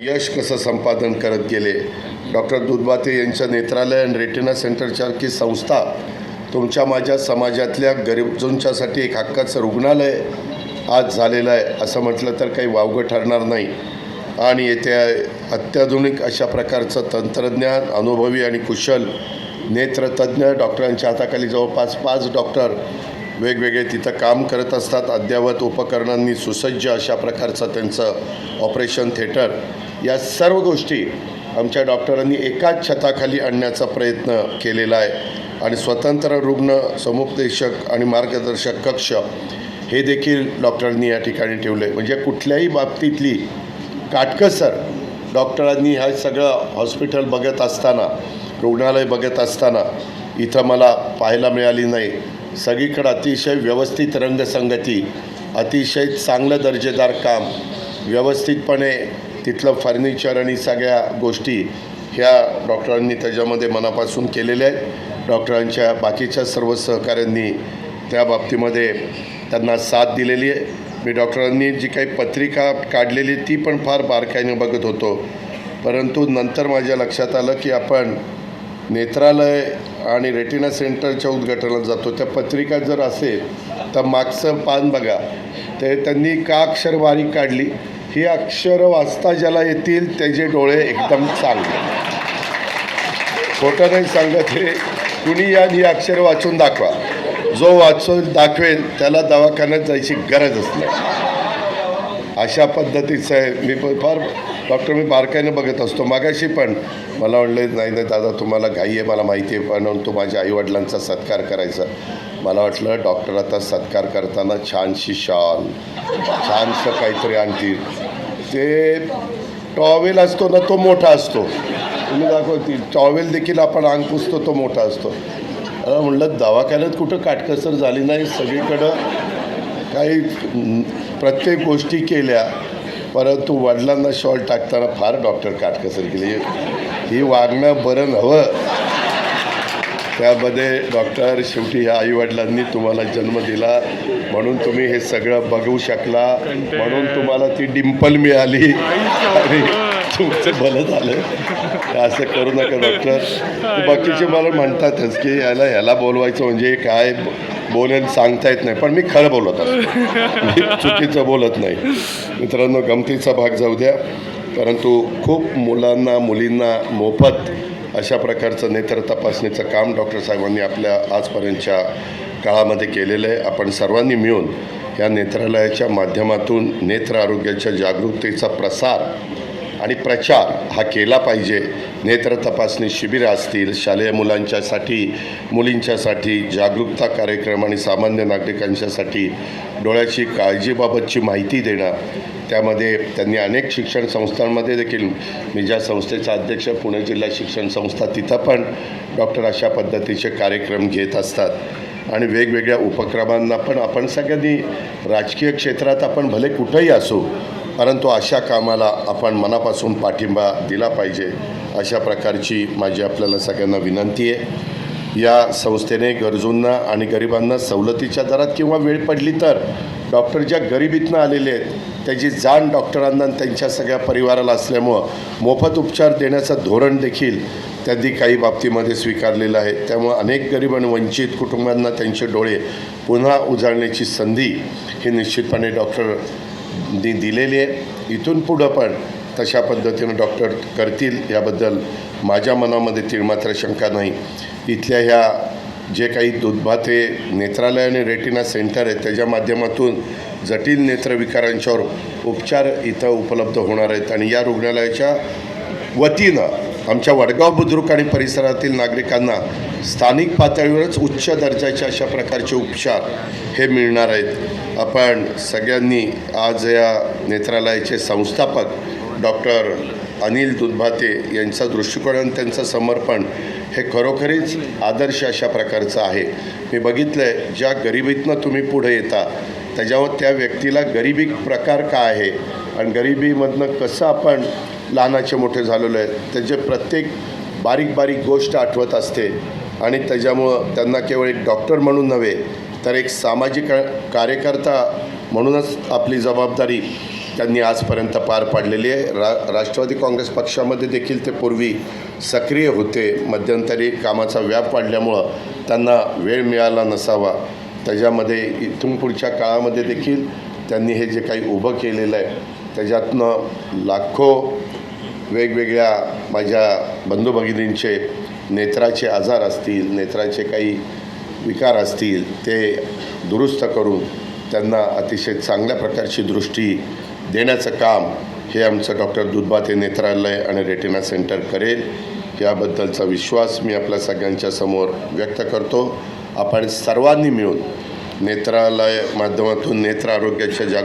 यश कसं संपादन करत गेले? डॉक्टर दुधबाते यांचं नेत्रालय आणि रेटिना सेंटरसारखी संस्था तुमच्या माझ्या समाजातल्या गरजूंच्यासाठी एक हक्काचं रुग्णालय आज झालेलं आहे. असं म्हटलं तर काही वावगं ठरणार नाही. आणि येत्या अत्याधुनिक अशा प्रकारचं तंत्रज्ञान अनुभवी आणि कुशल नेत्रतज्ञ डॉक्टरांच्या हाताखाली जवळपास पाच डॉक्टर वेगवेगळे तिथं काम करत असतात. अद्ययावत उपकरणांनी सुसज्ज अशा प्रकारचं त्यांचं ऑपरेशन थिएटर या सर्व गोष्टी आमच्या डॉक्टरांनी एकाच छताखाली आणण्याचा प्रयत्न केलेला आहे. आणि स्वतंत्र रुग्ण समुपदेशक आणि मार्गदर्शक कक्ष हे देखील डॉक्टरांनी या ठिकाणी ठेवले. म्हणजे कुठल्याही बाबतीतली काटकसर डॉक्टरांनी हा सगळं हॉस्पिटल बघत असताना रुग्णालय बघत असताना इथं मला पाहायला मिळाली नाही. सगळीकडं अतिशय व्यवस्थित रंगसंगती अतिशय चांगलं दर्जेदार काम व्यवस्थितपणे तिथलं फर्निचर आणि सगळ्या गोष्टी ह्या डॉक्टरांनी त्याच्यामध्ये मनापासून केलेल्या आहेत. डॉक्टरांच्या बाकीच्या सर्व सहकाऱ्यांनी त्या बाबतीमध्ये त्यांना साथ दिलेली आहे. मी डॉक्टरांनी जी काही पत्रिका काढलेली ती पण फार बारकाईने बघत होतो. परंतु नंतर माझ्या लक्षात आलं की आपण नेत्रालय आणि रेटिना सेंटरच्या उद्घाटनाला जातो. त्या पत्रिका जर असेल तर मागचं पान बघा. ते त्यांनी का अक्षर बारीक काढली? ही अक्षर वाचता ज्याला येतील त्याचे डोळे एकदम चांगले. खोटं नाही सांगत हे. कुणी या ही अक्षर वाचून दाखवा. जो वाचून दाखवेल त्याला दवाखान्यात जायची गरजच नाही अशा पद्धतीचं आहे. मी पण फार डॉक्टर मी बारकाईनं बघत असतो. मागाशी पण मला म्हणलं नाही नाही दादा तुम्हाला घाई आहे मला माहिती आहे पण तू माझ्या आईवडिलांचा सत्कार करायचा. मला वाटलं डॉक्टर आता सत्कार करताना छानशी शॉल छानसं काहीतरी आणतील. ते टॉवेल असतो ना तो मोठा असतो. तुम्ही दाखवतील. टॉवेल देखील आपण अंग पुसतो तो मोठा असतो. मला म्हणलं दवाखान्यात कुठं काटकसर झाली नाही? सगळीकडं काही प्रत्येक गोष्टी केल्या. परंतु वडिलांना शॉल टाकताना फार डॉक्टर काटकसर केली. ही वागणं बरं नव्हं. त्यामध्ये डॉक्टर शेवटी ह्या आईवडिलांनी तुम्हाला जन्म दिला. म्हणून तुम्ही हे सगळं बघू शकला. म्हणून तुम्हाला ती डिंपल मिळाली. आणि तुमचं भलं झालं. असं करू नका डॉक्टर. बाकीचे मला म्हणतातच की याला ह्याला बोलवायचं म्हणजे काय बोलेल सांगता येत नाही. पण मी खरं बोलत असतो. मी चुकीचं बोलत नाही. मित्रांनो गमतीचा भाग जाऊ द्या. परंतु खूप मुलांना मुलींना मोफत अशा प्रकारचं नेत्र तपासणीचं काम डॉक्टर साहेबांनी आपल्या आजपर्यंतच्या काळामध्ये केलेलं आहे. आपण सर्वांनी मिळून या नेत्रालयाच्या माध्यमातून नेत्र आरोग्याच्या जागरूकतेचा प्रसार आणि प्रचार हा केला पाहिजे. नेत्र तपासणी शिबिरं असतील शालेय मुलांच्यासाठी मुलींच्यासाठी जागरूकता कार्यक्रम आणि सामान्य नागरिकांच्यासाठी डोळ्याची काळजीबाबतची माहिती देणं. त्यामध्ये त्यांनी अनेक शिक्षण संस्थांमध्ये देखील मी ज्या संस्थेचा अध्यक्ष पुणे जिल्हा शिक्षण संस्था तिथं पण डॉक्टर अशा पद्धतीचे कार्यक्रम घेत असतात. आणि वेगवेगळ्या उपक्रमांना पण आपण सगळ्यांनी राजकीय क्षेत्रात आपण भले कुठंही असू परंतु अशा कामाला आपण मनापासून पाठिंबा दिला पाहिजे अशा प्रकारची माझी आपल्याला सगळ्यांना विनंती आहे. या संस्थेने गरजूंना आणि गरिबांना सवलतीच्या दरात किंवा वेळ पडली तर डॉक्टर ज्या गरिबीतनं आलेले आहेत त्याची जाण डॉक्टरांना आणि त्यांच्या सगळ्या परिवाराला असल्यामुळं मोफत उपचार देण्याचं धोरण देखील त्यांनी काही बाबतीमध्ये स्वीकारलेलं आहे. त्यामुळं अनेक गरीब आणि वंचित कुटुंबांना त्यांचे डोळे पुन्हा उजाळण्याची संधी ही निश्चितपणे डॉक्टर नी दिलेली आहे. इथून पुढं पण तशा पद्धतीनं डॉक्टर करतील. याबद्दल माझ्या मनामध्ये तिळमात्र शंका नाही. इथल्या ह्या जे काही दुधभाते नेत्रालय आणि रेटिना सेंटर आहे त्याच्या माध्यमातून जटिल नेत्रविकारांच्यावर उपचार इथं उपलब्ध होणार आहेत. आणि या रुग्णालयाच्या वतीनं आमच्या वडगाव बुद्रुक आणि परिसरातील नागरिकांना स्थानिक पातळीवरच उच्च दर्जाचे अशा प्रकारचे उपचार हे मिळणार आहेत. आपण सगळ्यांनी आज या नेत्रालयाचे संस्थापक डॉक्टर अनिल दुधभाते यांचा दृष्टिकोन आणि त्यांचं समर्पण हे खरोखरीच आदर्श अशा प्रकारचं आहे. मी बघितलं आहे ज्या गरिबीतनं तुम्ही पुढे येता त्याच्यावर त्या व्यक्तीला गरिबी प्रकार काय आहे? आणि गरिबीमधनं कसं आपण लहानाचे मोठे झालेलो आहेत. त्याचे प्रत्येक बारीक बारीक गोष्ट आठवत असते. आणि त्याच्यामुळं त्यांना केवळ एक डॉक्टर म्हणून नव्हे तर एक सामाजिक कार्यकर्ता म्हणूनच आपली जबाबदारी त्यांनी आजपर्यंत पार पाडलेली आहे. रा राष्ट्रवादी काँग्रेस पक्षामध्ये देखील ते पूर्वी सक्रिय होते. मध्यंतरी कामाचा व्याप वाढल्यामुळं त्यांना वेळ मिळाला नसावा. त्याच्यामध्ये इथून पुढच्या काळामध्ये देखील त्यांनी हे जे काही उभं केलेलं आहे त्याच्यातनं लाखो वेगवेगळ्या माझ्या बंधू भगिनींचे नेत्राचे आजार असतील नेत्राचे काही विकार असतील ते दुरुस्त करून त्यांना अतिशय चांगल्या प्रकारची दृष्टी देण्याचं काम हे आमचं डॉक्टर दुधबाते नेत्रालय आणि रेटिना सेंटर करेल. याबद्दलचा विश्वास मी आपल्या सगळ्यांच्या समोर व्यक्त करतो. आपण सर्वांनी मिळून नेत्रालय माध्यमातून नेत्र आरोग्याच्या जाग